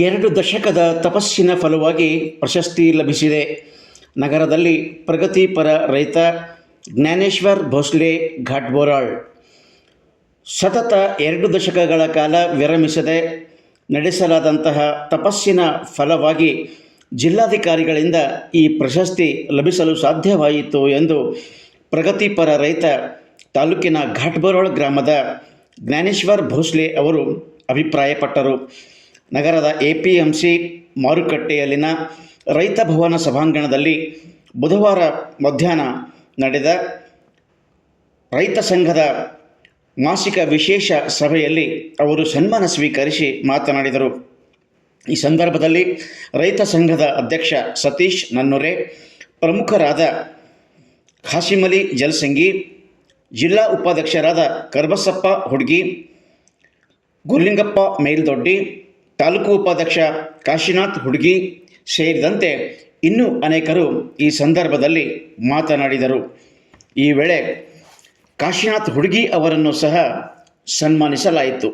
ಎರಡು ದಶಕದ ತಪಸ್ಸಿನ ಫಲವಾಗಿ ಪ್ರಶಸ್ತಿ ಲಭಿಸಿದೆ. ನಗರದಲ್ಲಿ ಪ್ರಗತಿಪರ ರೈತ ಜ್ಞಾನೇಶ್ವರ್ ಭೋಸ್ಲೆ ಘಾಟ್ಬೋರಾಳ್. ಸತತ ಎರಡು ದಶಕಗಳ ಕಾಲ ವಿರಮಿಸದೆ ನಡೆಸಲಾದಂತಹ ತಪಸ್ಸಿನ ಫಲವಾಗಿ ಜಿಲ್ಲಾಧಿಕಾರಿಗಳಿಂದ ಈ ಪ್ರಶಸ್ತಿ ಲಭಿಸಲು ಸಾಧ್ಯವಾಯಿತು ಎಂದು ಪ್ರಗತಿಪರ ರೈತ ತಾಲೂಕಿನ ಘಾಟ್ಬೋರಾಳ್ ಗ್ರಾಮದ ಜ್ಞಾನೇಶ್ವರ್ ಭೋಸ್ಲೆ ಅವರು ಅಭಿಪ್ರಾಯಪಟ್ಟರು. ನಗರದ ಎ ಪಿ ಎಂ ಸಿ ಮಾರುಕಟ್ಟೆಯಲ್ಲಿನ ರೈತ ಭವನ ಸಭಾಂಗಣದಲ್ಲಿ ಬುಧವಾರ ಮಧ್ಯಾಹ್ನ ನಡೆದ ರೈತ ಸಂಘದ ಮಾಸಿಕ ವಿಶೇಷ ಸಭೆಯಲ್ಲಿ ಅವರು ಸನ್ಮಾನ ಸ್ವೀಕರಿಸಿ ಮಾತನಾಡಿದರು. ಈ ಸಂದರ್ಭದಲ್ಲಿ ರೈತ ಸಂಘದ ಅಧ್ಯಕ್ಷ ಸತೀಶ್ ನನ್ನೊರೆ, ಪ್ರಮುಖರಾದ ಖಾಸಿಮಲಿ ಜಲಸಂಗಿ, ಜಿಲ್ಲಾ ಉಪಾಧ್ಯಕ್ಷರಾದ ಕರ್ಬಸಪ್ಪ ಹುಡ್ಗಿ, ಗುರ್ಲಿಂಗಪ್ಪ ಮೇಲ್ದೊಡ್ಡಿ ತಾಲೂಕು ಉಪಾಧ್ಯಕ್ಷ ಕಾಶಿನಾಥ್ ಹುಡುಗಿ ಸೇರಿದಂತೆ ಇನ್ನೂ ಅನೇಕರು ಈ ಸಂದರ್ಭದಲ್ಲಿ ಮಾತನಾಡಿದರು. ಈ ವೇಳೆ ಕಾಶಿನಾಥ್ ಹುಡುಗಿ ಅವರನ್ನು ಸಹ ಸನ್ಮಾನಿಸಲಾಯಿತು.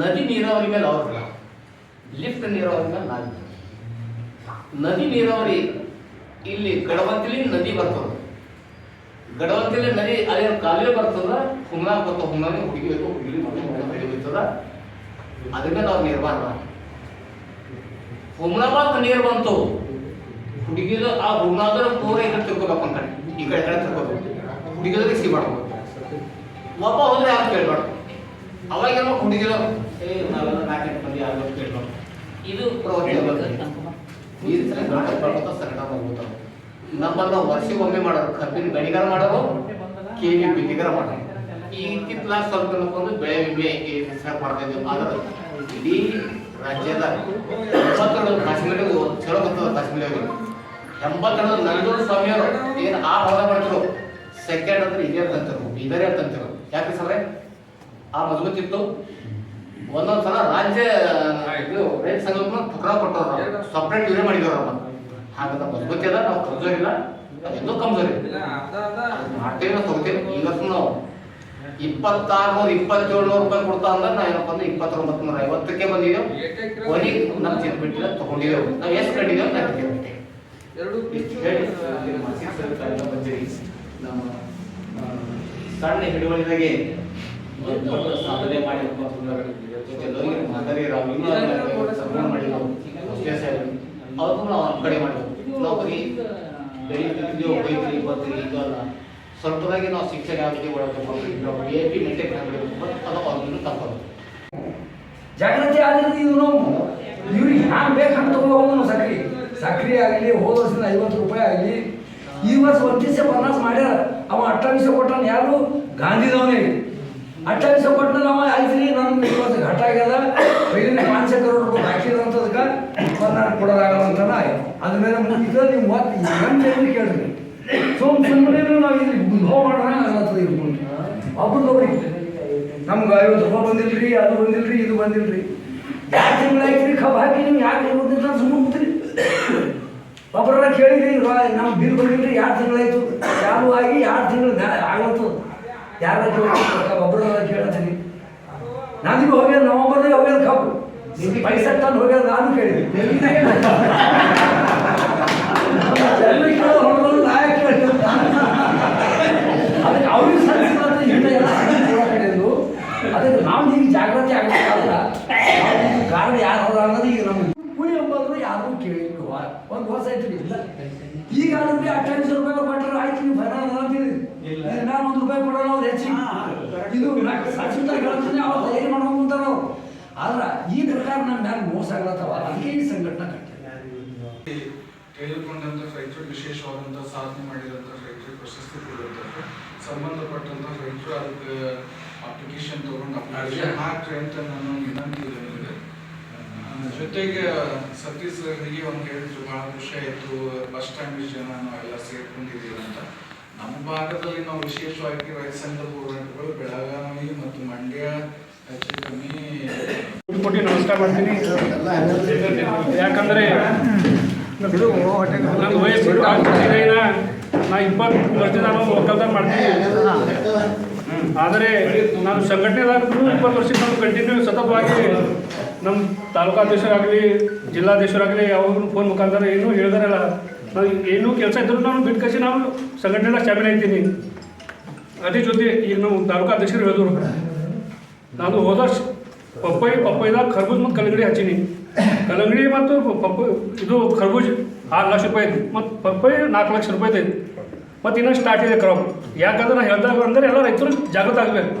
ನದಿ ನೀರಾವರಿ ಮೇಲೆ ಅವ್ರಲ್ಲ. ಲಿಫ್ಟ್ ನೀರಾವರಿ ಮೇಲೆ ನದಿ ನೀರಾವರಿ ಇಲ್ಲಿ ಗಡವಂತಿಲಿ ನದಿ ಬರ್ತದ. ಗಡವಂತಿಲಿ ನದಿ ಅದೇ ಕಾಲೇ ಬರ್ತದ ಹುಮ್ನಾ ಬರ್ತದ ಹುಮ್ನಾನೆ ಹುಡುಗಿಬೇಕು ಹುಡುಗಿ ಹೋಗ್ತದ ಅದನ್ನ ನಾವು ನಿರ್ಮಾಣ ಹುಮ್ನಾಬಾದ್ ನೀರು ಬಂತು. ಹುಡುಗಿದ ಆ ಹುಮ್ನಾದ್ರ ಪೂರ ಈ ಕಡೆ ತಿಳ್ಕೊಬೇಕು ಅಂತ ಈ ಕಡೆ ಕಡೆ ತಿರ್ಕೋಬೇಕು ಹುಡುಗಿದ್ರೆ ಸಿ ಮಾಡ್ಬೇಕು. ಒಬ್ಬ ಹೋದ್ರೆ ಯಾರು ಕೇಳ್ಬಾರ್ದು. ಅವಾಗೇನೋ ಹುಡುಗಿದ ಏ ನಾವೆಲ್ಲ ನಾಲ್ಕು ಮಂದಿ ಯಾರು ಕೇಳ್ಬಾರ್ದು. ಇದು ಪ್ರವೃತ್ತಿ ಒಮ್ಮೆ ಸಂಕಟ ನಮ್ಮನ್ನ ವರ್ಷಕ್ಕೊಮ್ಮೆ ಮಾಡೋರು ಕಬ್ಬಿನ ಗಣಿಗಾರ ಮಾಡೋರು ಕೆ ವಿ ಬಿದ್ದಿಗಾರ ಮಾಡೋರು ಈ ಇತ್ತಿತ್ತಲಾಗ ಸ್ವಲ್ಪ ಒಂದು ಬೆಳೆ ವಿಮೆ ಹೆಸರು ಸರ್ ಮಾಡ್ತಾ ಇದ್ದೀವಿ ಆದ್ರೆ ಇಡೀ ರಾಜ್ಯದ ಎಂಬತ್ತೆರಡು ಕಾಶ್ಮೀರ ಚಲೋ ಬರ್ತದೆ ಕಾಶ್ಮೀರವ್ರಿಗೆ ಎಂಬತ್ತೆರಡು ನಂಜೂರು ಸ್ವಾಮಿಯವರು ಏನು ಆ ಹೊಲ ಮಾಡ್ತಿರೋ ಸೆಕೆಂಡ್ ಅಂದ್ರೆ ಇದೇ ಅಂತಂತಿರು ಬೀದರೇ ಅಂತಂತಿರು ಯಾಕೆ ಸರ್? ಆ ಮಜಬೂತ್ ಒಂದೊಂದ್ ಸಲ ರಾಜ್ಯ ಇದು ರೈತ ಸಂಘ ತುಕಡ ಕೊಟ್ಟವ್ರು ಸಪ್ರೇಟ್ ಇವರೇ ಮಾಡಿದವ್ರು ಹಾಗಂತ ಮಜಬೂತಿ ಅದ ನಾವು ಕಮ್ಜೋರಿಲ್ಲ ಇಲ್ಲ. ಎಂದೂ ಕಮ್ಜೋರ್. ಮಾಡ್ತೇವೆ ನಾವು ತಗೋತೇವೆ. ಈಗ ನಾವು ಇಪ್ಪತ್ತಾರ್ನೂರ ಇಪ್ಪತ್ತೇಳ್ನೂರು ರೂಪಾಯಿ ಕೊಡ್ತಾ ಅಂದ್ರೆ ನಾವು ಏನಪ್ಪ ಅಂದ್ರೆ ಇಪ್ಪತ್ತೊಂಬತ್ತು ನೂರ ಐವತ್ತಕ್ಕೆ ಬಂದಿದ್ದೇವೆ ಕೊನೆ ನಮ್ಮ ಚಿನ್ನ ಬಿಟ್ಟಿಲ್ಲ ತಗೊಂಡಿದ್ದೇವೆ ನಾವು ಎಷ್ಟು ಕಟ್ಟಿದ್ದೇವೆ ಸಭೆಗೆಲ್ಲ ನಮ್ಮ ಸಣ್ಣ ಹಿಡುವಳಿದಾಗೆ ಸಾಧನೆ ನಾವು ನಾವು. ಶಿಕ್ಷಣ ಜಾಗೃತಿ ಆಗಿರ್ತಿ ಇವ್ರು ಇವ್ರಿಗೆ ಹ್ಯಾಂಗ್ ಬೇಕು ಹಂಗೆ ತಗೊಂಡು ಸಕ್ರಿ. ಸಕ್ರಿ ಆಗಲಿ, ಹೋದ ವರ್ಷದಿಂದ ಐವತ್ತು ರೂಪಾಯಿ ಆಗಲಿ, ಈ ವರ್ಷ ಒಂದಿವಸ ಪನ್ನಾಸ್ ಮಾಡ್ಯಾರ. ಅವ ಅಟ್ಟಾವಿಸ ಕೊಟ್ಟಾನ ಯಾರು? ಗಾಂಧಿದವನಿಗೆ ಅಟ್ಟಾವಿಸ ಕೊಟ್ಟನ ನಾವು ಆಯ್ತು ನಮ್ಗೆ ಈ ವರ್ಷ ಘಟ ಆಗ್ಯದ. ಐದನೇ ಪಾಂಚ ಕರೋಡ್ ರೂಪಾಯಿ ಹಾಕಿದಂಥದಕ್ಕೆ ಪನ್ನಾಸ್ ಕೊಡೋದಾಗಲ್ಲ ಅಂತಾನ ಅದ್ರ ಮೇಲೆ ಮುಗಿದ ನೀವು ಮತ್ತೆ ನನ್ನ ಕೇಳಿದ್ರಿ ಸುಮ್ ಸುಮ್ಮನೆ ನಾವು ಇಲ್ಲಿ ಗುಂಧೋ ಮಾಡೋಣ ಅನ್ನೋದು ಇರ್ಬೋದು ಒಬ್ಬರದೊಬ್ರಿಗೆ ನಮ್ಗೆ ಐವತ್ತು ರೂಪಾಯಿ ಬಂದಿಲ್ರಿ, ಅದು ಬಂದಿಲ್ರಿ, ಇದು ಬಂದಿಲ್ರಿ. ಯಾಕೆ ತಿಂಗಳಾಯ್ತು ಕಬ್ಬು ಹಾಕಿ ನಿಮ್ಗೆ ಯಾಕೆ ಬಂದಿಲ್ಲ ಸುಮ್ಮನೆ ಒಬ್ಬರನ್ನ ಒಬ್ಬರ ಕೇಳಿದ್ರಿ ನಮ್ಮ ಬಿಲ್ ಬಂದಿಲ್ರಿ, ಎರಡು ತಿಂಗಳಾಯ್ತು. ಚಾಲು ಆಗಿ ಎರಡು ತಿಂಗಳು ಆಗತ್ತು ಯಾರ ಕೇಳಿ ಒಬ್ಬರ ನಾ ನಂದಿಗೆ ಹೋಗ್ಯಾರ ನವಂಬರ್ದಾಗ ಹೋಗ್ಯದ ಕಬ್ಬು. ಪೈಸಾ ತಂದು ಹೋಗ್ಯಾರ ನಾನು ಕೇಳಿದ್ವಿ ಕೇಳೋ? ಅದಕ್ಕೆ ಹಿಂದೆ ನಾವು ಈಗ ಜಾಗೃತಿ ಆಗಬೇಕಾದ್ರ ಕಾರಣ ಯಾರು ಹೊರ ಅನ್ನೋದು ಈಗ ನಮ್ಗೆ ಕೂಲಿ ಎಂಬುದು ಯಾರು ಕೇಳಿಲ್ವ ಒಂದು ಹೊಸ ಇಲ್ಲ. ಈಗ ಅಂದ್ರೆ ಅಟ್ಟಾಯಿಸ್ ರೂಪಾಯಿ ಕೊಟ್ಟರೆ ಆಯ್ತು, ನೀವು ಬರ ಅಂತೀರಿ ನಾನು ಒಂದು ರೂಪಾಯಿ ಕೊಡೋಲ್ಲ ಅವ್ರು ಹೆಚ್ಚಿಗೆ. ಇದು ಸಚಿವ ಹೇಳ್ತೀನಿ ಅವ್ರು ಅವ್ರು. ಆದ್ರೆ ಈ ಪ್ರಕಾರ ನಮ್ಮ ಮ್ಯಾಲ ಮೋಸ ಆಗ್ಲತ್ತವ ಅದಕ್ಕೆ ಈ ಸಂಘಟನೆ ಕಟ್ಟಿಲ್ಲ ತೆಗೆದುಕೊಂಡಂತ ರೈತರು ವಿಶೇಷವಾದಂತಹ ಸಾಧನೆ ಮಾಡಿದಂತ ರೈತರು ಪ್ರಶಸ್ತಿ ಕೊಡುವಂಥದ್ದು ಸಂಬಂಧಪಟ್ಟಂತ ರೈತರು ಅದಕ್ಕೆ ಅಪ್ಲಿಕೇಶನ್ ತಗೊಂಡು ಅಪ್ಲಿಕೇಶನ್ ಹಾಕ್ರಿ ಅಂತ ನಾನು ವಿನಂತಿ ಇದೆ ನಿಮಗೆ. ಜೊತೆಗೆ ಸತೀಶ್ ಅವರಿಗೆ ಒಂದು ಹೇಳಿದ್ರು ಬಹಳ ಖುಷಿ ಆಯಿತು ಬಸ್ ಸ್ಟ್ಯಾಂಡ್ ಜನ ನಾವೆಲ್ಲ ಸೇರ್ಕೊಂಡಿದ್ದೀವಿ ಅಂತ. ಭಾಗದಲ್ಲಿ ನಾವು ವಿಶೇಷವಾಗಿ ರೈತ ಸಂಘದ ಹೋರಾಟಗಳು ಬೆಳಗಾವಿ ಮತ್ತು ಮಂಡ್ಯ ಹೆಚ್ಚು ಕಮ್ಮಿ ಕೊಟ್ಟು ನಮಸ್ಕಾರ ಮಾಡ್ತೀನಿ. ಯಾಕಂದರೆ ನನ್ನ ವಯಸ್ಸು ನಾ ಇಪ್ಪತ್ತು ವರ್ಷ ನಾನು ಒಕ್ಕಲ್ತನ ಮಾಡ್ತೀನಿ. ಆದರೆ ನಾನು ಸಂಘಟನೆದಾರರು ಇಪ್ಪತ್ತು ವರ್ಷಕ್ಕೆ ನಾನು ಕಂಟಿನ್ಯೂ ಸತತವಾಗಿ ನಮ್ಮ ತಾಲೂಕಾಧ್ಯಕ್ಷರಾಗಲಿ ಜಿಲ್ಲಾಧ್ಯಕ್ಷರಾಗಲಿ ಯಾವಾಗಲೂ ಫೋನ್ ಮುಖಾಂತರ ಏನೂ ಹೇಳಿದಾರಲ್ಲ. ನಾನು ಏನು ಕೆಲಸ ಇದ್ದರೂ ನಾನು ಬಿಟ್ಕಸಿ ನಾನು ಸಂಘಟನೆಲ್ಲ ಶಾಮಿಲ್ ಆಗ್ತೀನಿ. ಅದೇ ಜೊತೆ ಈಗ ನಾವು ತಾಲೂಕಾಧ್ಯಕ್ಷರು ಹೇಳಿದ್ರು. ನಾನು ಹೋದ ಪಪ್ಪಾಯಿ ಪಪ್ಪಾಯಿದಾಗ ಖರ್ಬೂಜ್ ಮತ್ತು ಕಲ್ಲಂಗಡಿ ಹಚ್ಚೀನಿ. ಕಲ್ಲಂಗಡಿ ಮತ್ತು ಪಪ್ಪ, ಇದು ಖರ್ಬೂಜ್ ಆರು ಲಕ್ಷ ರೂಪಾಯಿ ಐತಿ. ಮತ್ತು ಪಪ್ಪಾಯಿ ನಾಲ್ಕು ಲಕ್ಷ ರೂಪಾಯಿ ಐತಿ. ಮತ್ತು ಇನ್ನೂ ಸ್ಟಾರ್ಟ್ ಇದೆ ಕ್ರಾಪ್ ಯಾಕಂದ್ರೆ ನಾನು ಹೇಳ್ದಾಗ ಅಂದರೆ ಎಲ್ಲ ರೈತರು ಜಾಗೃತ ಆಗಬೇಕು.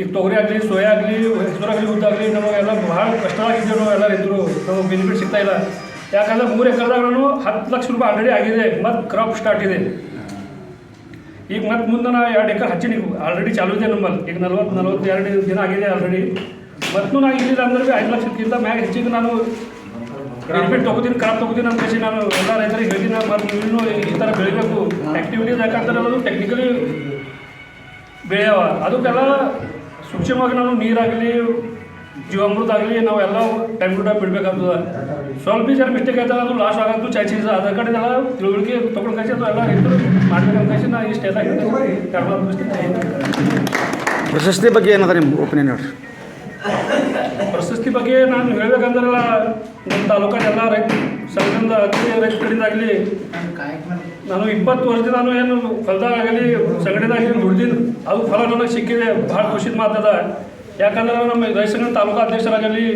ಈಗ ತೊಗರಿ ಆಗಲಿ, ಸೋಯಾ ಆಗಲಿ ಹೆಸರಾಗಲಿ ಉದ್ದಾಗಲಿ ನಮಗೆಲ್ಲ ಭಾಳ ಕಷ್ಟವಾಗಿದ್ದೇವೆ ನಾವು ಎಲ್ಲ ರೈತರು. ನಮಗೆ ಬೆನಿಫಿಟ್ ಸಿಗ್ತಾ ಇಲ್ಲ. ಯಾಕಂದ್ರೆ ಮೂರು ಎಕರೆದಾಗ ಹತ್ತು ಲಕ್ಷ ರೂಪಾಯಿ ಆಲ್ರೆಡಿ ಆಗಿದೆ, ಮತ್ತು ಕ್ರಾಪ್ ಸ್ಟಾರ್ಟ್ ಇದೆ. ಈಗ ಮತ್ತೆ ಮುಂದೆ ನಾವು ಎರಡು ಎಕರೆ ಹಚ್ಚಿನಿ ಆಲ್ರೆಡಿ ಚಾಲು ಇದೆ ನಮ್ಮಲ್ಲಿ. ಈಗ ನಲ್ವತ್ತು, ನಲ್ವತ್ತೆರಡು ದಿನ ಆಗಿದೆ ಆಲ್ರೆಡಿ ಮತ್ತು ನಾನು ಇಲ್ಲಿಲ್ಲ ಅಂದ್ರೆ ಭೀ ಐದು ಲಕ್ಷಕ್ಕಿಂತ ಮ್ಯಾಗ ಹೆಚ್ಚಿಗೆ ನಾನು ಬೆನಿಫಿಟ್ ತೊಗೋತೀನಿ ಕ್ರಾಪ್ ತೊಗೋತೀನಿ ಅಂತ ಹೇಳಿ ನಾನು ಎಲ್ಲ ರೈತರಿಗೆ ಹೇಳ್ತೀನಿ ಮತ್ತು ನೀವು ಈ ಥರ ಬೆಳಿಬೇಕು. ಆ್ಯಕ್ಟಿವಿಟೀಸ್ ಯಾಕಂದ್ರೆ ಅದು ಟೆಕ್ನಿಕಲಿ ಬೆಳೆಯವ. ಅದಕ್ಕೆಲ್ಲ ಸೂಕ್ಷ್ಮವಾಗಿ ನಾನು ನೀರಾಗಲಿ ಜೀವಾಮೃತ ಆಗಲಿ ನಾವೆಲ್ಲ ಟೈಮ್ ಟು ಟೈಮ್ ಬಿಡಬೇಕಾಗ್ತದೆ. ಸ್ವಲ್ಪ ಜನ ಮಿಸ್ಟೇಕ್ ಆಯ್ತಲ್ಲ ಅದು ಲಾಸ್ಟ್ ಆಗೋದು ಚೀಸ್ ಅದರ ಕಡೆ ಎಲ್ಲ ತಿಳುವಳಿಕೆ ತೊಗೊಂಡು ಕಳಿಸಿ ಅದು ಎಲ್ಲ ರೈತರು ಮಾಡ್ಬೇಕಂತ ಕಳಿಸಿ ನಾ ಇಷ್ಟೆಲ್ಲ ಪ್ರಶಸ್ತಿ ಬಗ್ಗೆ ಏನದ ನಿಮ್ಮ ಒಪಿನಿಯನ್ ಹೇಳಿ ಪ್ರಶಸ್ತಿ ಬಗ್ಗೆ ನಾನು ಹೇಳಬೇಕಂದ್ರೆಲ್ಲ ನಮ್ಮ ತಾಲೂಕಲ್ಲಿ ಎಲ್ಲ ರೈತ ಸಂಘದಿಂದ ಆಗಲಿ ರೈತ ಕಡೆಯಿಂದ ಆಗಲಿ ನಾನು ಇಪ್ಪತ್ತು ವರ್ಷದಿಂದ ನಾನು ಏನು ಹೊಲದಾಗಲಿ ಸಂಘಟನೆದಾಗಲಿ ದುಡ್ದಿದ್ದು ಅದು ಫಲ ನನಗೆ ಸಿಕ್ಕಿದೆ ಭಾಳ ಖುಷಿದ ಮಾತದ ಯಾಕಂದ್ರೆ ನಮ್ಮ ರೈತ ತಾಲೂಕು ಅಧ್ಯಕ್ಷರಾಗಲಿ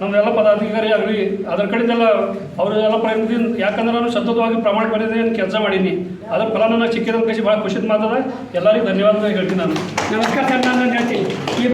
ನಮ್ಮೆಲ್ಲ ಪದಾಧಿಕಾರಿ ಆಗಲಿ, ಅದ್ರ ಕಡೆಯಿಂದೆಲ್ಲ ಅವರೆಲ್ಲ ಪ್ರಯತ್ನದಿಂದ ಯಾಕಂದ್ರೆ ನಾನು ಸತತವಾಗಿ ಪ್ರಮಾಣ ಪಡೆದ ಕೆಲಸ ಮಾಡೀನಿ. ಅದ್ರ ಫಲ ನನಗೆ ಸಿಕ್ಕಿದ ಕಸಿ ಭಾಳ ಖುಷಿ ಮಾತದ ಎಲ್ಲರಿಗೂ ಧನ್ಯವಾದಗಳು ಹೇಳ್ತೀನಿ ನಾನು. ನಮಸ್ಕಾರ ಸರ್, ನಾನು ಹೇಳ್ತೀನಿ.